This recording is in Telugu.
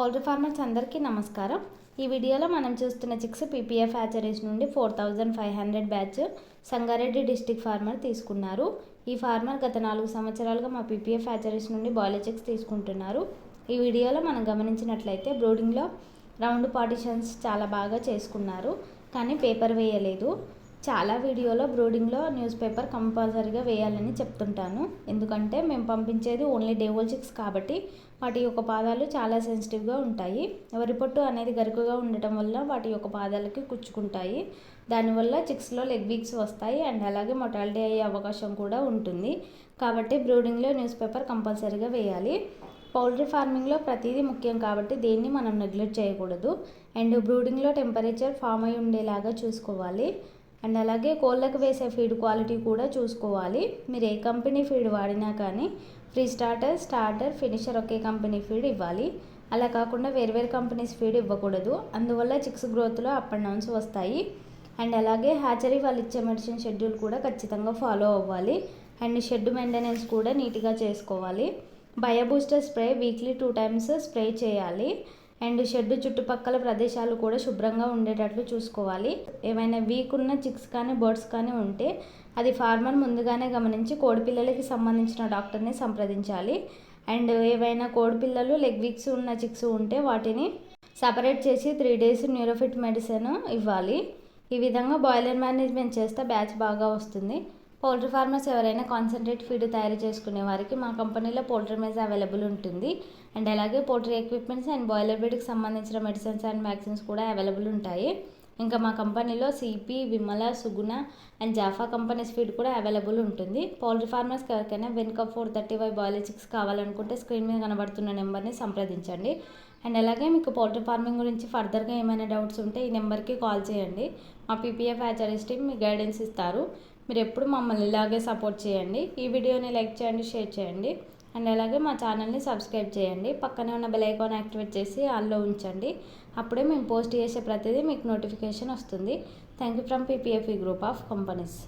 పౌల్ట్రీ ఫార్మర్స్ అందరికీ నమస్కారం. ఈ వీడియోలో మనం చూస్తున్న చిక్స్ పీపీఎఫ్ హ్యాచరీస్ నుండి four thousand five hundred batch Sangareddy district farmer తీసుకున్నారు. ఈ ఫార్మర్ గత నాలుగు సంవత్సరాలుగా మా పీపీఎఫ్ హ్యాచరీస్ నుండి బాయిలర్ చిక్స్ తీసుకుంటున్నారు. ఈ వీడియోలో మనం గమనించినట్లయితే బ్రోడింగ్లో రౌండ్ పార్టిషన్స్ చాలా బాగా చేసుకున్నారు. కానీ పేపర్ వేయలేదు. చాలా వీడియోలో బ్రూడింగ్లో న్యూస్ పేపర్ కంపల్సరీగా వేయాలని చెప్తుంటాను. ఎందుకంటే మేము పంపించేది ఓన్లీ డేవోల్ చిక్స్ కాబట్టి వాటి యొక్క పాదాలు చాలా సెన్సిటివ్గా ఉంటాయి. వరి పొట్టు అనేది గరుకుగా ఉండటం వల్ల వాటి యొక్క పాదాలకి కుచ్చుకుంటాయి. దానివల్ల చిక్స్లో లెగ్ వీక్స్ వస్తాయి అండ్ అలాగే మొటాలిటీ అయ్యే అవకాశం కూడా ఉంటుంది. కాబట్టి బ్రూడింగ్లో న్యూస్ పేపర్ కంపల్సరీగా వేయాలి. పౌల్ట్రీ ఫార్మింగ్లో ప్రతిదీ ముఖ్యం కాబట్టి దేన్ని మనం నెగ్లెక్ట్ చేయకూడదు. అండ్ బ్రూడింగ్లో టెంపరేచర్ ఫామ్ అయి ఉండేలాగా చూసుకోవాలి. అండ్ అలాగే కోళ్ళకు వేసే ఫీడ్ క్వాలిటీ కూడా చూసుకోవాలి. మీరు ఏ కంపెనీ ఫీడ్ వాడినా కానీ ఫ్రీ స్టార్టర్ స్టార్టర్ ఫినిషర్ ఒకే కంపెనీ ఫీడ్ ఇవ్వాలి. అలా కాకుండా వేరు వేరు కంపెనీస్ ఫీడ్ ఇవ్వకూడదు. అందువల్ల చిక్స్ గ్రోత్లో అప్ అండ్ డౌన్స్ వస్తాయి. అండ్ అలాగే హ్యాచరీ వాళ్ళు ఇచ్చే మెడిసిన్ షెడ్యూల్ కూడా ఖచ్చితంగా ఫాలో అవ్వాలి. అండ్ షెడ్ మెయింటెనెన్స్ కూడా నీట్గా చేసుకోవాలి. Bio booster spray weekly two times spray చేయాలి. అండ్ షెడ్ చుట్టుపక్కల ప్రదేశాలు కూడా శుభ్రంగా ఉండేటట్లు చూసుకోవాలి. ఏమైనా వీక్ ఉన్న చిక్స్ కానీ బర్డ్స్ కానీ ఉంటే అది ఫార్మర్ ముందుగానే గమనించి కోడిపిల్లలకి సంబంధించిన డాక్టర్ని సంప్రదించాలి. అండ్ ఏవైనా కోడిపిల్లలు లెగ్ వీక్స్ ఉన్న చిక్స్ ఉంటే వాటిని సపరేట్ చేసి త్రీ డేస్ న్యూరోఫిట్ మెడిసిన్ ఇవ్వాలి. ఈ విధంగా బాయిలర్ మేనేజ్మెంట్ చేస్తే బ్యాచ్ బాగా వస్తుంది. పౌల్ట్రీ ఫార్మర్స్ ఎవరైనా కాన్సన్ట్రేట్ ఫీడ్ తయారు చేసుకునే వారికి మా కంపెనీలో పౌల్ట్రీ మెజ్ అవైలబుల్ ఉంటుంది. అండ్ అలాగే పౌల్ట్రీ ఎక్విప్మెంట్స్ అండ్ బాయిలర్ బీడ్కి సంబంధించిన మెడిసిన్స్ అండ్ వ్యాక్సిన్స్ కూడా అవైలబుల్ ఉంటాయి. ఇంకా మా కంపెనీలో CP Vimala Suguna and Japfa companies feed కూడా అవైలబుల్ ఉంటుంది. పౌల్ట్రీ ఫార్మర్స్కి ఎవరికైనా వెనుక ఫోర్ థర్టీ ఫైవ్ బయాలజిక్స్ కావాలనుకుంటే స్క్రీన్ మీద కనబడుతున్న నెంబర్ని సంప్రదించండి. అండ్ అలాగే మీకు పౌల్ట్రీ ఫార్మింగ్ గురించి ఫర్దర్గా ఏమైనా డౌట్స్ ఉంటే ఈ నెంబర్కి కాల్ చేయండి. మా పీపీఎఫ్ హ్యాచరీస్ టీమ్ మీ గైడెన్స్ ఇస్తారు. మీరు ఎప్పుడు మమ్మల్ని ఇలాగే సపోర్ట్ చేయండి. ఈ వీడియోని లైక్ చేయండి షేర్ చేయండి. అండ్ అలాగే మా ఛానల్ని సబ్స్క్రైబ్ చేయండి. పక్కనే ఉన్న బెల్ ఐకాన్ యాక్టివేట్ చేసి ఆల్లో ఉంచండి. అప్పుడే మేము పోస్ట్ చేసే ప్రతిదీ మీకు నోటిఫికేషన్ వస్తుంది. Thank you from PPFE group of companies.